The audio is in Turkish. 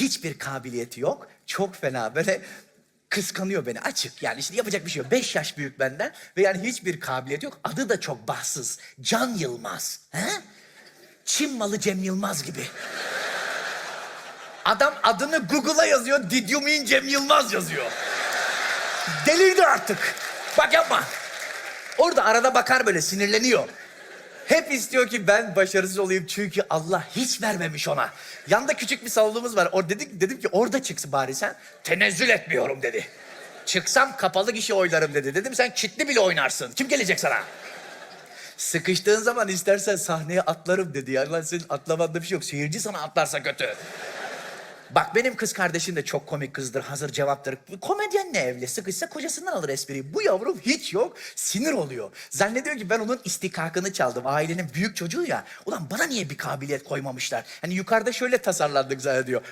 Hiçbir kabiliyeti yok. Çok fena böyle kıskanıyor beni açık. Yani işte yapacak bir şey yok. Beş yaş büyük benden ve yani hiçbir kabiliyeti yok. Adı da çok bahtsız. Can Yılmaz. He? Çin malı Cem Yılmaz gibi. Adam adını Google'a yazıyor. Did you mean Cem Yılmaz yazıyor. Delirdi artık. Bak yapma. Orada arada bakar böyle sinirleniyor. Hep istiyor ki ben başarısız olayım çünkü Allah hiç vermemiş ona. Yanda küçük bir salonumuz var. O dedik dedim ki orada çıksın bari sen. Tenezzül etmiyorum dedi. Çıksam kapalı kişi oylarım dedi. Dedim sen kitli bile oynarsın. Kim gelecek sana? Sıkıştığın zaman istersen sahneye atlarım dedi. Ya lan senin atlamanda bir şey yok. Seyirci sana atlarsa kötü. Bak benim kız kardeşim de çok komik kızdır, hazır cevaptır. Komedyenle evli, sıkışsa kocasından alır espriyi. Bu yavrum hiç yok, sinir oluyor. Zannediyor ki ben onun istikakını çaldım. Ailenin büyük çocuğu ya. Ulan bana niye bir kabiliyet koymamışlar? Hani yukarıda şöyle tasarlandık zannediyor.